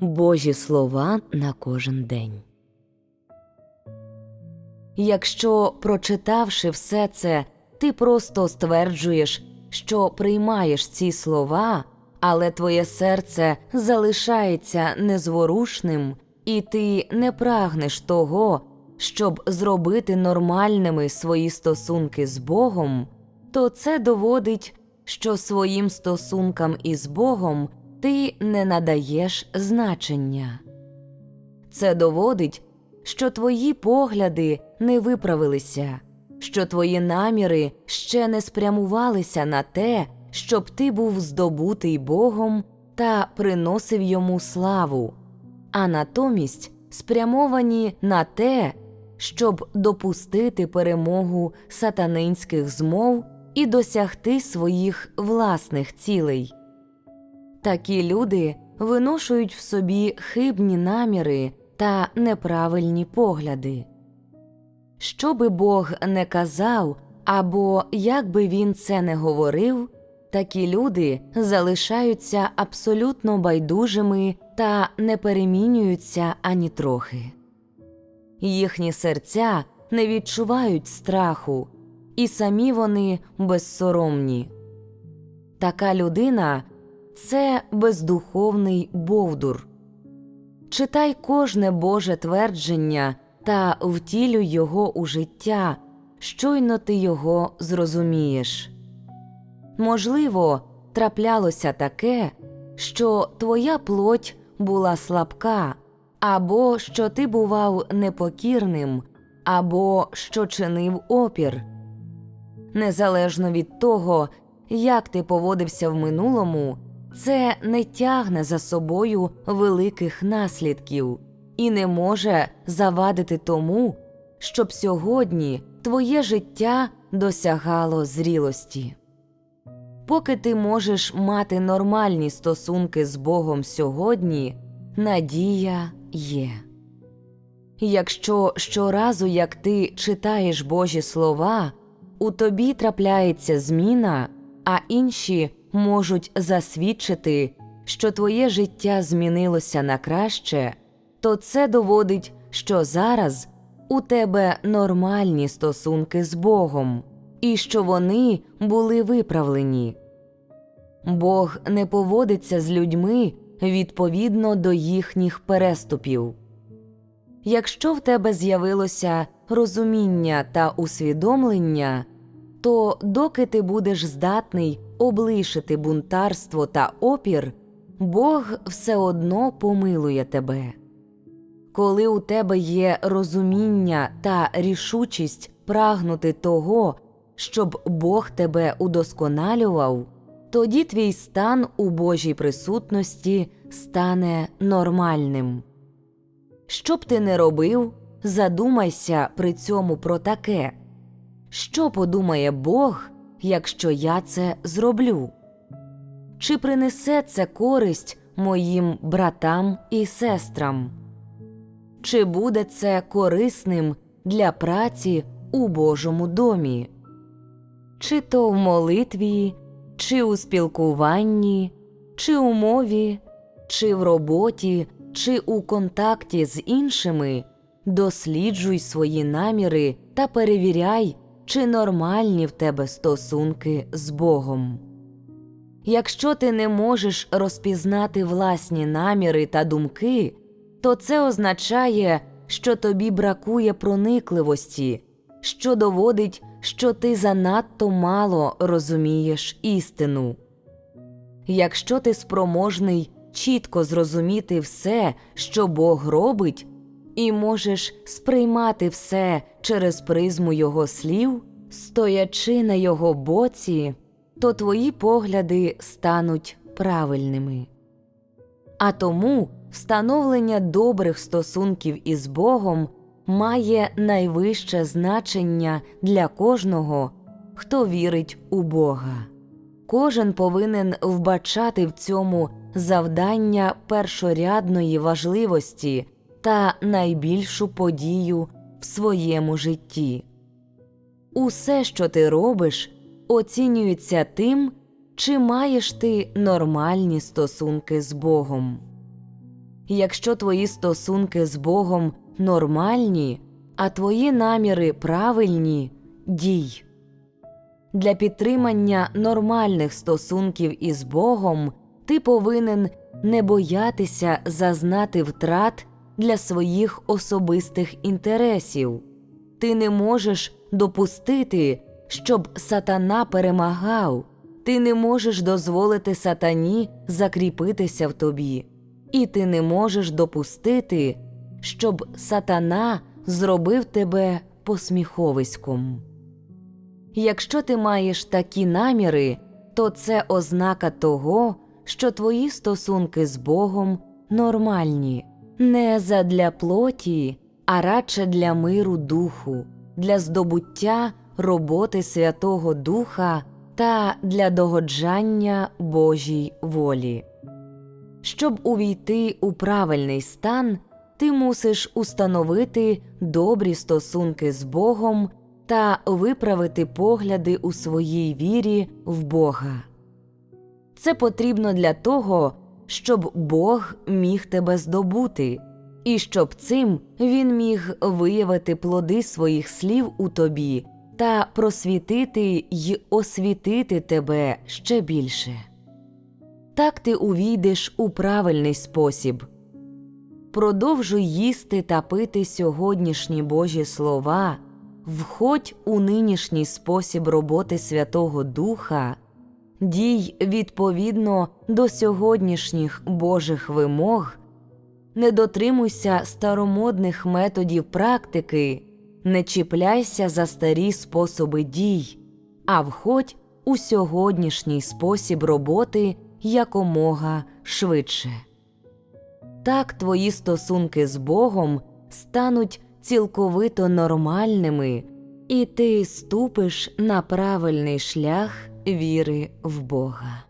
Божі слова на кожен день. Якщо, прочитавши все це, ти просто стверджуєш, що приймаєш ці слова, але твоє серце залишається незворушним, і ти не прагнеш того, щоб зробити нормальними свої стосунки з Богом, то це доводить, що своїм стосункам із Богом ти не надаєш значення. Це доводить, що твої погляди не виправилися, що твої наміри ще не спрямувалися на те, щоб ти був здобутий Богом та приносив йому славу, а натомість спрямовані на те, щоб допустити перемогу сатанинських змов і досягти своїх власних цілей. Такі люди виношують в собі хибні наміри та неправильні погляди. Що би Бог не казав, або як би він це не говорив, такі люди залишаються абсолютно байдужими та не перемінюються ані трохи. Їхні серця не відчувають страху, і самі вони безсоромні. Така людина це бездуховний бовдур. Читай кожне Боже твердження та втілюй його у життя, щойно ти його зрозумієш. Можливо, траплялося таке, що твоя плоть була слабка, або що ти бував непокірним, або що чинив опір. Незалежно від того, як ти поводився в минулому, це не тягне за собою великих наслідків і не може завадити тому, щоб сьогодні твоє життя досягало зрілості. Поки ти можеш мати нормальні стосунки з Богом сьогодні, надія є. Якщо щоразу, як ти читаєш Божі слова, у тобі трапляється зміна, а інші можуть засвідчити, що твоє життя змінилося на краще, то це доводить, що зараз у тебе нормальні стосунки з Богом, і що вони були виправлені. Бог не поводиться з людьми відповідно до їхніх переступів. Якщо в тебе з'явилося розуміння та усвідомлення, то доки ти будеш здатний облишити бунтарство та опір, Бог все одно помилує тебе. Коли у тебе є розуміння та рішучість прагнути того, щоб Бог тебе удосконалював, тоді твій стан у Божій присутності стане нормальним. Що б ти не робив, задумайся при цьому про таке що подумає Бог, якщо я це зроблю? Чи принесе це користь моїм братам і сестрам? Чи буде це корисним для праці у Божому домі? Чи то в молитві, чи у спілкуванні, чи у мові, чи в роботі, чи у контакті з іншими, досліджуй свої наміри та перевіряй, чи нормальні в тебе стосунки з Богом. Якщо ти не можеш розпізнати власні наміри та думки, то це означає, що тобі бракує проникливості, що доводить, що ти занадто мало розумієш істину. Якщо ти спроможний чітко зрозуміти все, що Бог робить, і можеш сприймати все через призму Його слів, стоячи на його боці, то твої погляди стануть правильними. А тому встановлення добрих стосунків із Богом має найвище значення для кожного, хто вірить у Бога. Кожен повинен вбачати в цьому завдання першорядної важливості та найбільшу подію в своєму житті. Усе, що ти робиш, оцінюється тим, чи маєш ти нормальні стосунки з Богом. Якщо твої стосунки з Богом нормальні, а твої наміри правильні, дій. Для підтримання нормальних стосунків із Богом ти повинен не боятися зазнати втрат для своїх особистих інтересів. Ти не можеш допустити, щоб сатана перемагав, ти не можеш дозволити сатані закріпитися в тобі, і ти не можеш допустити, щоб сатана зробив тебе посміховиськом. Якщо ти маєш такі наміри, то це ознака того, що твої стосунки з Богом нормальні, не задля плоті, а радше для миру духу, для здобуття роботи Святого Духа та для догоджання Божій волі. Щоб увійти у правильний стан, ти мусиш установити добрі стосунки з Богом та виправити погляди у своїй вірі в Бога. Це потрібно для того, щоб Бог міг тебе здобути, і щоб цим він міг виявити плоди своїх слів у тобі та просвітити й освітити тебе ще більше. Так ти увійдеш у правильний спосіб. Продовжуй їсти та пити сьогоднішні Божі слова, входь у нинішній спосіб роботи Святого Духа, дій відповідно до сьогоднішніх Божих вимог, не дотримуйся старомодних методів практики, не чіпляйся за старі способи дій, а входь у сьогоднішній спосіб роботи якомога швидше. Так твої стосунки з Богом стануть цілковито нормальними, і ти ступиш на правильний шлях віри в Бога.